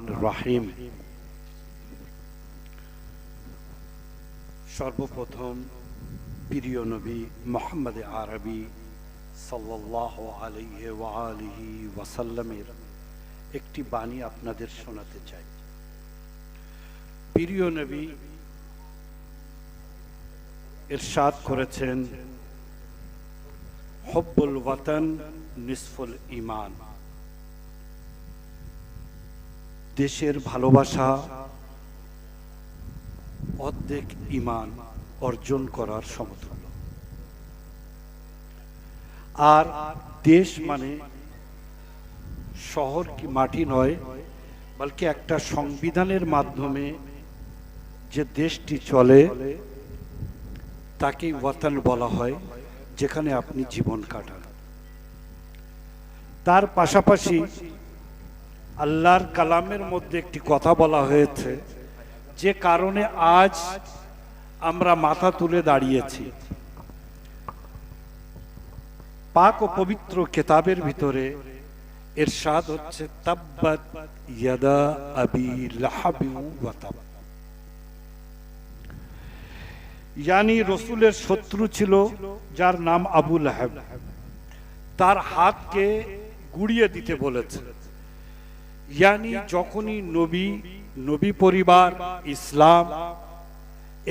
রহমান রাহিম। সর্বপ্রথম প্রিয় নবী মোহাম্মদ আরবি সাল্লাহ আলিহি ওয়ালিহি ওয়াসাল্লামের একটি বাণী আপনাদের শোনাতে চাই। প্রিয় নবী ইরশাদ করেছেন, হব্বুল ওয়াতন নিসফুল ইমান দেশের ভালোবাসা অর্ধেক ইমান অর্জন করার সমতুল্য। আর দেশ মানে শহর কি মাটি নয়, বলকি একটা সংবিধানের মাধ্যমে যে দেশটি চলে, তাকেই ওয়াতান বলা হয়, যেখানে আপনি জীবন কাটান। তার পাশাপাশি আল্লাহর কালামের মধ্যে একটি কথা বলা হয়েছে, যে কারণে আজ আমরা মাথা তুলে দাঁড়িয়েছি। পাক ও পবিত্র কেতাবের ভিতরে এর স্বাদ হচ্ছে ইয়ানি রসুলের শত্রু ছিল, যার নাম আবু লাহাব। তার হাতকে গুড়িয়ে দিতে বলেছে। ইয়ানি যখনই নবী নবী পরিবার, ইসলাম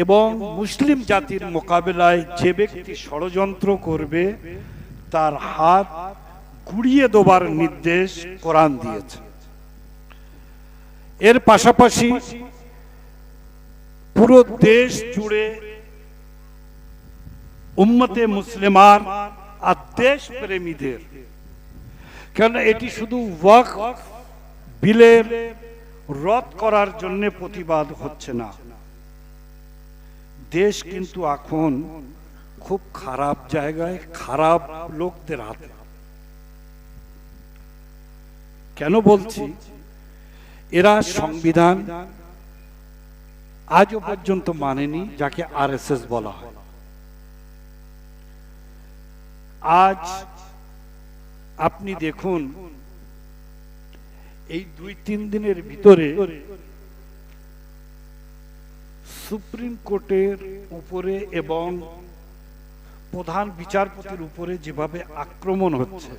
এবং মুসলিম জাতির মোকাবেলায় যে ব্যক্তি ষড়যন্ত্র করবে, তার হাত গুড়িয়ে দেবার নির্দেশ কোরআন দিয়েছে। এর পাশাপাশি পুরো দেশ জুড়ে উম্মতে মুসলিমার আর দেশ প্রেমীদের কেন এটি শুধু ওয়াক বিলের রদ করার জন্য প্রতিবাদ হচ্ছে না। দেশ কিন্তু এখন খুব খারাপ জায়গায় খারাপ লোকদের হাতে। কেন বলছি? এরা সংবিধান আজও পর্যন্ত মানেনি, যাকে আরএসএস বলা হয়। আজ আপনি দেখুন এই দুই, তিন দিনের ভিতরে সুপ্রিম কোর্টের উপরে এবং প্রধান বিচারপতির উপরে যেভাবে আক্রমণ হচ্ছে,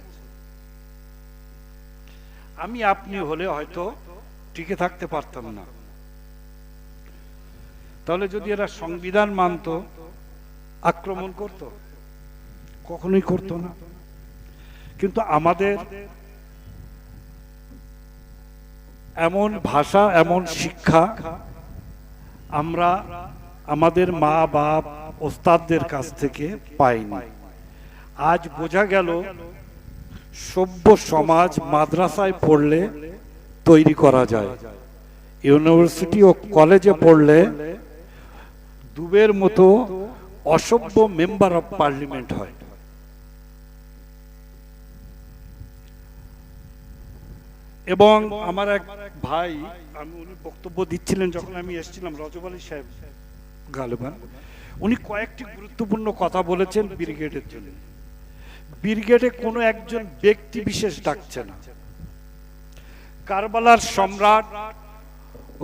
আমি আপনি হলে হয়তো টিকে থাকতে পারতাম না। তাহলে যদি এরা সংবিধান মানত, আক্রমণ করত? কখনোই করতো না। কিন্তু আমাদের এমন ভাষা, এমন শিক্ষা আমরা আমাদের মা, বাপ, ওস্তাদদের কাছ থেকে পাইনি। আজ বোঝা গেল সভ্য সমাজ মাদ্রাসায় পড়লে তৈরি করা যায়। ইউনিভার্সিটি ও কলেজে পড়লে দুবের মতো অসভ্য মেম্বার অফ পার্লামেন্ট হয়। এবং আমার এক ভাই আমি উনি বক্তব্য দিচ্ছিলেন যখন আমি এসেছিলাম রজব আলী সাহেব গালেবান। উনি কয়েকটি গুরুত্বপূর্ণ কথা বলেছেন ব্রিগেডের জন্য। ব্রিগেডে কোনো একজন ব্যক্তি বিশেষ ডাকছে না। কারবালার সম্রাট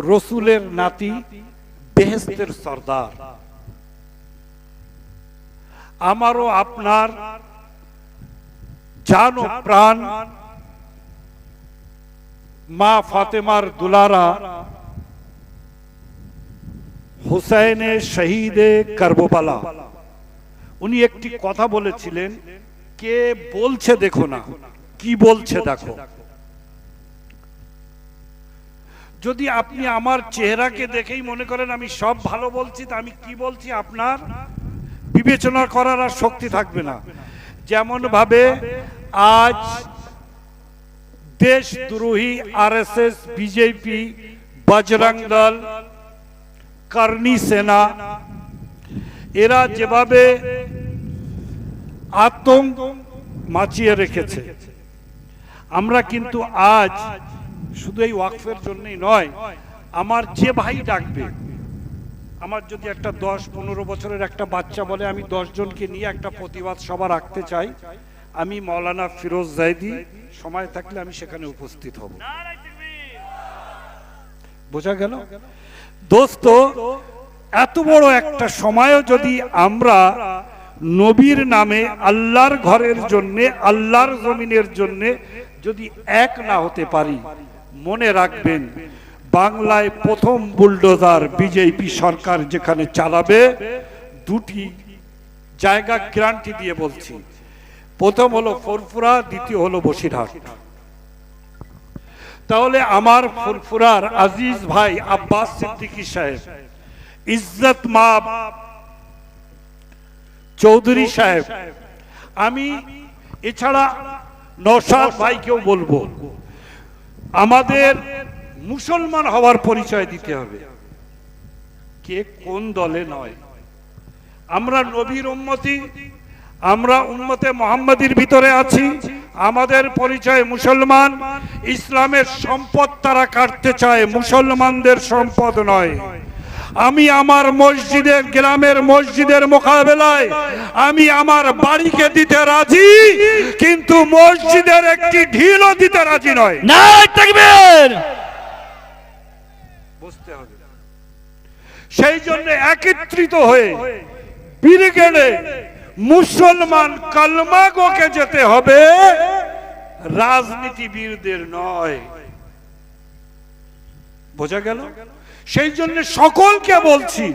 রসুলের নাতি বেহেস্তের সর্দার। আমারও আপনার জান ও প্রাণ মা ফাতেমার দুলারা হুসাইনে শহীদে কারবোবালা উনি একটি কথা বলেছিলেন, কে বলছে দেখো না, কি বলছে দেখো। যদি আপনি আমার চেহারাকে দেখেই মনে করেন আমি সব ভালো বলছি, তা আমি কি বলছি আপনার? বিবেচনা করার আর শক্তি থাকবে না। যেমন ভাবে আজ দেশদ্রোহী আরএসএস, বিজেপি, বজরং দল, কর্ণী সেনা, এরা যেভাবে আতঙ্ক মাচিয়ে রেখেছে। আমরা কিন্তু আজ শুধু এই ওয়াকফের জন্যই নয়, আমার যে ভাই ডাকবে, আমার যদি একটা দশ পনেরো বছরের একটা বাচ্চা বলে আমি দশ জনকে নিয়ে একটা প্রতিবাদ সভা রাখতে চাই আমি মৌলানা ফিরোজ জাইদি, সময় থাকলে আমি সেখানে উপস্থিত হব। বোঝা গেল? দোস্ত, এত বড় একটা সময়ও যদি আমরা নবীর নামে আল্লাহর ঘরের জন্য, আল্লাহর জমিনের জন্য যদি এক না হতে পারি, মনে রাখবেন, বাংলায় প্রথম বুলডোজার বিজেপি সরকার যেখানে চালাবে, দুটি জায়গা গ্যারান্টি দিয়ে বলছি প্রথম হলো ফুরফুরা, দ্বিতীয় হলো বসিরহাট। তাহলে আমার ফুরফুরার আজিজ ভাই আব্বাস সিদ্দিকী সাহেব, ইজ্জত মা চৌধুরী সাহেব, আমি এছাড়া নৌসাদ ভাইকেও বলব, আমাদের মুসলমান হওয়ার পরিচয় দিতে হবে। কে কোন দলে নয়। আমরা নবীর উম্মতি আমরা উম্মতে মোহাম্মদীর ভিতরে আছি। আমাদের পরিচয় মুসলমান। ইসলামের সম্পদ তারা কাটতে চায় মুসলমানদের সম্পদ নয়। আমি আমার মসজিদের গ্রামের মসজিদের মোকাবেলায় আমি আমার বাড়িকে দিতে রাজি কিন্তু মসজিদের একটি ঢিলও দিতে রাজি নয়। বুঝতে হবে। সেই জন্য একত্রিত হয়ে ব্রিগেডে মুসলমান কালমাগোকে যেতে হবে, রাজনীতিবিদদের নয়। বোঝা গেল? সেই জন্য সকলকে বলছি,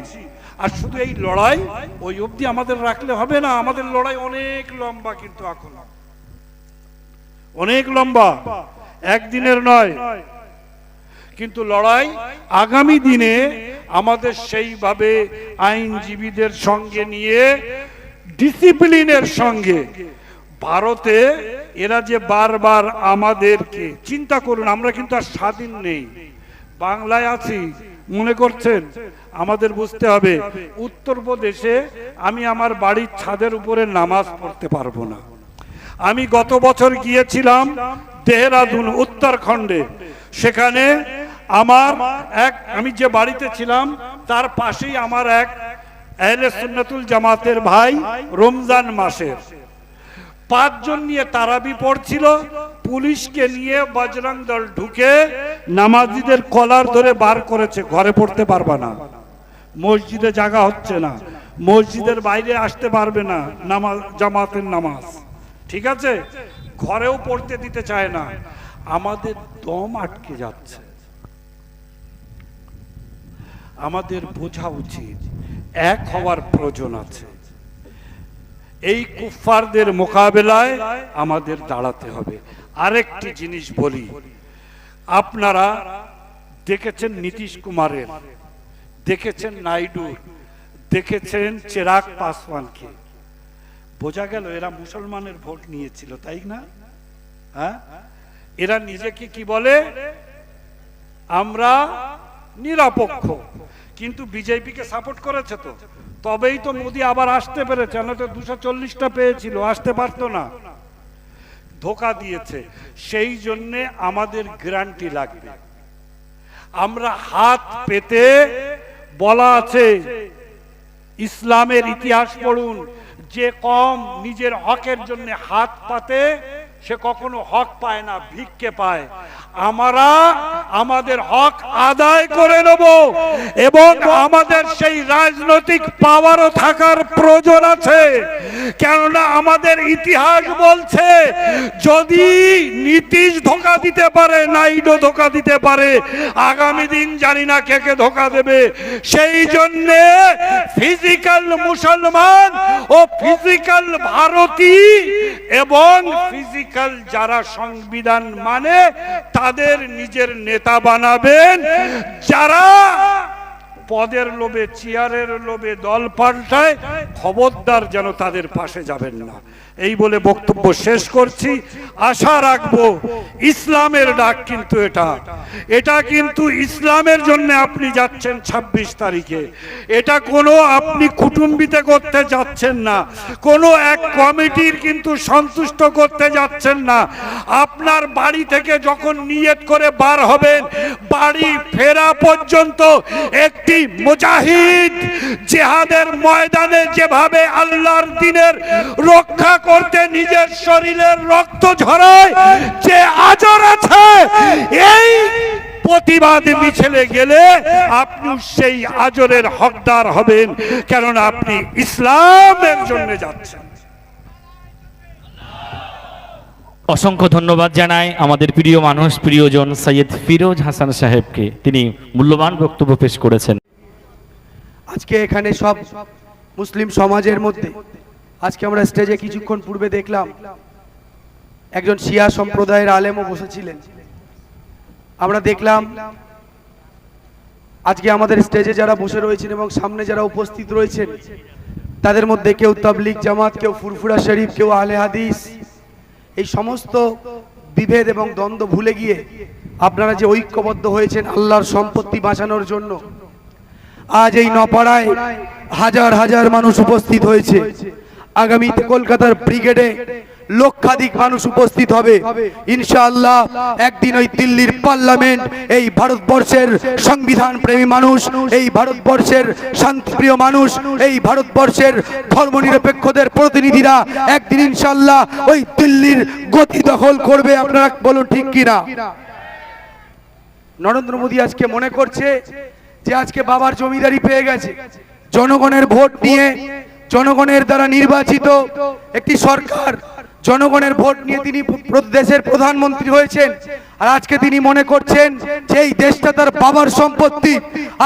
আর শুধু এই লড়াই ওই অবধি আমাদের রাখলে হবে না, আমাদের লড়াই অনেক লম্বা কিন্তু এখন। অনেক লম্বা, একদিনের নয়। কিন্তু লড়াই আগামী দিনে আমাদের সেইভাবে আইনজীবীদের সঙ্গে নিয়ে ডিসিপ্লিনের সঙ্গে। ভারতে এরা যে বারবার আমাদেরকে, চিন্তা করুন, আমরা কিন্তু আর স্বাধীন নেই। বাংলায় আছি, মনে করছেন? আমাদের বুঝতে হবে, উত্তরপ্রদেশে আমি আমার বাড়ির ছাদের উপরে নামাজ পড়তে পারব না। আমি গত বছর গিয়েছিলাম দেহরাদুন, উত্তরাখণ্ডে। সেখানে আমার এক, আমি যে বাড়িতে ছিলাম, তার পাশেই আমার এক আহলে সুন্নাতুল জামাতের ভাই রমজান মাসের। পাঁচজন নিয়ে তারাবি পড়ছিল, পুলিশকে নিয়ে বজরং দল ঢুকে নামাজিদের কলার ধরে বার করেছে, ঘরে পড়তে পারবা না। মসজিদে জায়গা হচ্ছে না, মসজিদের বাইরে আসতে পারবে না নামাজ, জামাতের নামাজ। ঠিক আছে? ঘরেও পড়তে দিতে চায় না। আমাদের দম আটকে যাচ্ছে। আমাদের বোঝা উচিত এক হওয়ার প্রয়োজন আছে। এই কুফফারদের মোকাবেলায় আমাদের দাঁড়াতে হবে। আরেকটি জিনিস বলি, আপনারা দেখেছেন নীতিশ কুমারের, দেখেছেন নাইডুর দেখেছেন চেরাগ পাসওয়ানকে। বোঝা গেল এরা মুসলমানের ভোট নিয়েছিল, তাই না? হ্যাঁ? এরা নিজেকে কি বলে? আমরা নিরপেক্ষ। কিন্তু বিজেপিকে সাপোর্ট করেছে তো। তবেই তো মোদি আবার আসতে পেরেছে না তো দুশো চল্লিশটা পেয়েছিল, আসতে পারতো না। ধোকা দিয়েছে। সেই জন্যে আমাদের গ্যারান্টি লাগবে। আমরা হাত পেতে বলা আছে, ইসলামের ইতিহাস পড়ুন, যে কম নিজের হকের জন্য হাত পাতে, সে কখনো হক পায় না, ভিক্ষে পায়। আমরা আমাদের হক আদায় করে নেব এবং আমাদের সেই রাজনৈতিক পাওয়ারও থাকার প্রয়োজন আছে। কেননা আমাদের ইতিহাস বলছে, যদি নীতিশ ধোকা দিতে পারে নাইডো ধোকা দিতে পারে। আগামী দিন জানি না কে কে ধোকা দেবে। সেই জন্যে ফিজিক্যাল মুসলমান ও ফিজিক্যাল ভারতী এবং ফিজিক্যাল যারা সংবিধান মানে তাদের নিজের নেতা বানাবেন। যারা পদের লোভে, চেয়ারের লোভে দল পাল্টায়, খবরদার যেন তাদের পাশে যাবেন না। এই বলে বক্তব্য শেষ করছি। আশা রাখব ইসলামের ডাক কিন্তু এটা। এটা কিন্তু ইসলামের জন্য আপনি যাচ্ছেন ২৬ তারিখে। এটা কোনো আপনি কুটুম্বিতে করতে যাচ্ছেন না। কোনো এক কমিটির কিন্তু সন্তুষ্ট করতে যাচ্ছেন না। আপনার বাড়ি থেকে যখন নিয়ত করে বার হবেন, বাড়ি ফেরা পর্যন্ত একটি মুজাহিদ জেহাদের ময়দানে যেভাবে আল্লাহর দিনের রক্ষা করতে নিজের শরীরের রক্ত ঝরায় যে আজর আছে এই প্রতিবাদ মিছিলে গেলে আপনি সেই আজরের হকদার হবেন কেননা আপনি ইসলামের জন্য যাচ্ছেন। অসংখ্য ধন্যবাদ জানাই আমাদের প্রিয় মানুষ প্রিয়জন সৈয়দ ফিরোজ হাসান সাহেবকে। তিনি মূল্যবান বক্তব্য পেশ করেছেন। আজকে এখানে সব মুসলিম সমাজের মধ্যে আজকে আমরা স্টেজে কিছুক্ষণ পূর্বে দেখলাম, একজন শিয়া সম্প্রদায়ের আলেমও বসেছিলেন। আমরা দেখলাম, আজকে আমাদের স্টেজে যারা বসে রয়েছেন এবং সামনে যারা উপস্থিত রয়েছেন, তাদের মধ্যে কেউ তাবলিক জামাত, কেউ ফুরফুরা শরীফ, কেউ আলে হাদিস, এই সমস্ত বিভেদ এবং দ্বন্দ্ব ভুলে গিয়ে আপনারা যে ঐক্যবদ্ধ হয়েছেন আল্লাহর সম্পত্তি বাঁচানোর জন্য, আজ এই নপাড়ায় হাজার হাজার মানুষ উপস্থিত হয়েছে। আগামীতে কলকাতার ব্রিগেডে লক্ষাধিক মানুষ উপস্থিত হবে। ইনশাআল্লাহ একদিন ওই দিল্লির পার্লামেন্ট, এই ভারতবর্ষের সংবিধান প্রেমী মানুষ, এই ভারতবর্ষের শান্তিপ্রিয় মানুষ, এই ভারতবর্ষের ধর্মনিরপেক্ষদের প্রতিনিধিরা একদিন ইনশাআল্লাহ ওই দিল্লির গতি দখল করবে। আপনারা বলুন ঠিক কিনা? নরেন্দ্র মোদী আজকে মনে করছে যে আজকে বাবার জমিদারি পেয়ে গেছে। জনগণের ভোট নিয়ে জনগণের দ্বারা নির্বাচিত একটি সরকার। জনগণের ভোট নিয়ে তিনি দেশের প্রধানমন্ত্রী হয়েছেন। আর আজকে তিনি মনে করছেন যে এই দেশটা তার বাবার সম্পত্তি।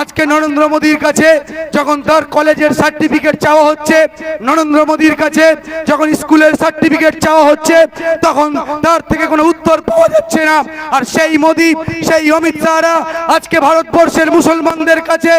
আজকে নরেন্দ্র মোদীর কাছে যখন তার কলেজের সার্টিফিকেট চাওয়া হচ্ছে, নরেন্দ্র মোদীর কাছে যখন স্কুলের সার্টিফিকেট চাওয়া হচ্ছে, তখন তার থেকে কোনো উত্তর পাওয়া যাচ্ছে না। আর সেই মোদী, সেই অমিত শাহরা আজকে ভারতবর্ষের মুসলমানদের কাছে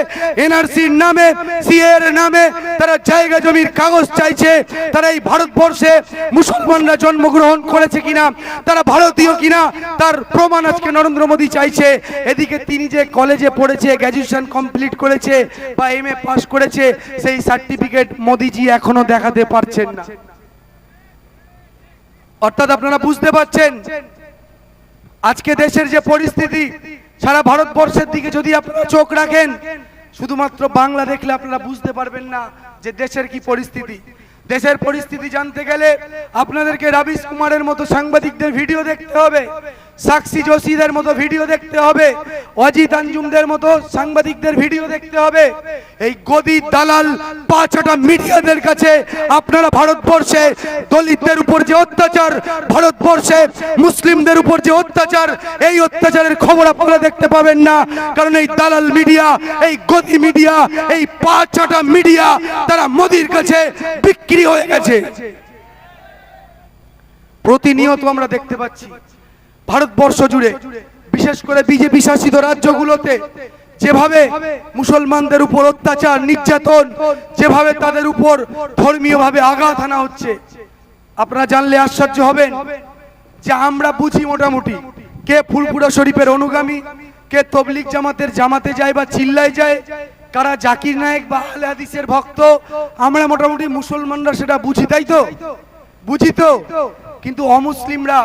এনআরসির নামে, সিএর নামে তারা জায়গা জমির কাগজ চাইছে। তারা এই ভারতবর্ষে মুসলমানরা জন্মগ্রহণ করেছে কিনা, তারা ভারতীয় কিনা, তার প্রমাণ আজকে নরেন্দ্র মোদী চাইছে। এদিকে তিনি যে কলেজে পড়েছে গ্র্যাজুয়েশন কমপ্লিট করেছে বা এম এ পাস করেছে, সেই সার্টিফিকেট মোদিজি এখনও দেখাতে পারছেন না। অর্থাৎ আপনারা বুঝতে পারছেন, আজকে দেশের যে পরিস্থিতি, সারা ভারতবর্ষের দিকে যদি আপনারা চোখ রাখেন, শুধুমাত্র বাংলা দেখলে আপনারা বুঝতে পারবেন না যে দেশের কি পরিস্থিতি। দেশের পরিস্থিতি জানতে গেলে আপনাদেরকে রাবিশ কুমারের মতো সাংবাদিকদের ভিডিও দেখতে হবে। সাক্ষী যোশীদের মতো ভিডিও দেখতে হবে, অজিত আঞ্জুমদের মতো সাংবাদিকদের ভিডিও দেখতে হবে। এই গদি দালাল পাঁচটা মিডিয়াদের কাছে আপনারা ভারতবর্ষে দলিতদের উপর যে অত্যাচার, ভারতবর্ষে মুসলিমদের উপর যে অত্যাচার, এই অত্যাচারের খবর আপনারা দেখতে পাবেন না। কারণ এই দালাল মিডিয়া, এই গদি মিডিয়া, এই পাঁচটা মিডিয়া তারা মোদির কাছে বিক্রি হয়ে গেছে। প্রতিনিয়ত আমরা দেখতে পাচ্ছি। ভারতবর্ষ জুড়ে, বিশেষ করে বিজেপি শাসিত রাজ্যগুলোতে, যেভাবে মুসলমানদের উপর অত্যাচার, নির্যাতন, যেভাবে তাদের উপর ধর্মীয়ভাবে আঘাত আনা হচ্ছে, আপনারা জানলে আশ্চর্য হবেন যে আমরা বুঝি মোটামুটি কে ফুলপুরা শরীফের অনুগামী, কে তবলিক জামাতের জামাতে যায় বা চিল্লায় যায়, কারা জাকির নায়েক বা আহলে হাদিসের ভক্ত, আমরা মোটামুটি মুসলমানরা সেটা বুঝি, তাই তো? বুঝি তো? কিন্তু অমুসলিমরা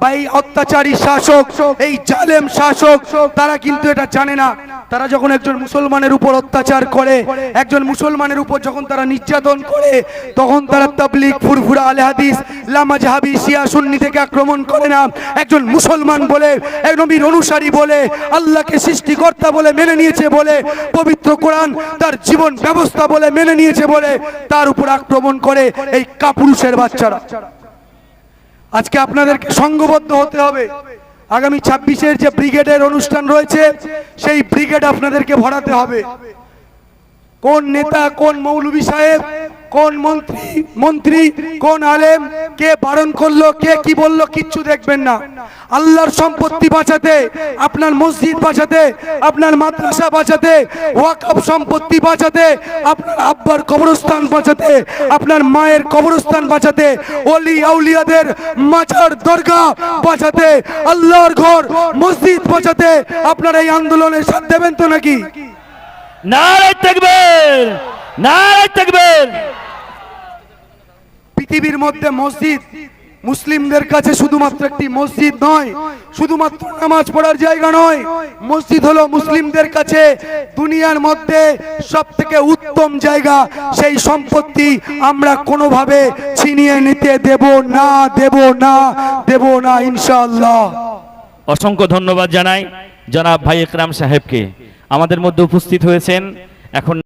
বা এই অত্যাচারী শাসক, এই জালেম শাসক, তারা কিন্তু এটা জানে না। তারা যখন একজন মুসলমানের উপর অত্যাচার করে, একজন মুসলমানের উপর যখন তারা নির্যাতন করে, তখন তারা তাবলিগ, ফুরফুরা আলে হাদিস লামা জাহাবি শিয়া, সুন্নি থেকে আক্রমণ করে না। একজন মুসলমান বলে এক নবীর অনুসারী বলে, আল্লাহকে সৃষ্টিকর্তা বলে মেনে নিয়েছে বলে, পবিত্র কোরআন তার জীবন ব্যবস্থা বলে মেনে নিয়েছে বলে, তার উপর আক্রমণ করে এই কাপুরুষের বাচ্চারা। আজকে আপনাদেরকে সংঘবদ্ধ হতে হবে। আগামী ছাব্বিশের যে ব্রিগেডের অনুষ্ঠান রয়েছে, সেই ব্রিগেড আপনাদেরকে ভরাতে হবে। কোন নেতা, কোন মৌলভী সাহেব কোন মন্ত্রী মন্ত্রী, কোন আলেম, কে বারণ করল, কে কি বলল, কিচ্ছু দেখবেন না। আল্লাহর সম্পত্তি বাঁচাতে, আপনার মসজিদ বাঁচাতে, আপনার মাদ্রাসা বাঁচাতে, ওয়াকফ সম্পত্তি বাঁচাতে, আপনার আব্বার কবরস্থান বাঁচাতে, আপনার মায়ের কবরস্থান বাঁচাতে, ওলি আউলিয়াদের মাজার দরগা বাঁচাতে, আল্লাহর ঘর, মসজিদ বাঁচাতে, আপনারা এই আন্দোলনের সাথ দেবেন তো নাকি? নারায় থাকবেন নারায় থাকবেন। পৃথিবীর মধ্যে মসজিদ মুসলিমদের কাছে শুধুমাত্র একটি মসজিদ নয় শুধুমাত্র নামাজ পড়ার জায়গা নয় মসজিদ হলো মুসলিমদের কাছে দুনিয়ার মধ্যে সব থেকে উত্তম জায়গা। সেই সম্পত্তি আমরা কোনোভাবে ছিনিয়ে নিতে দেব না দেব না দেব না ইনশাআল্লাহ। অসংখ্য ধন্যবাদ জানাই জনাব ভাই একরাম সাহেবকে। আমাদের মধ্যে উপস্থিত হয়েছেন এখন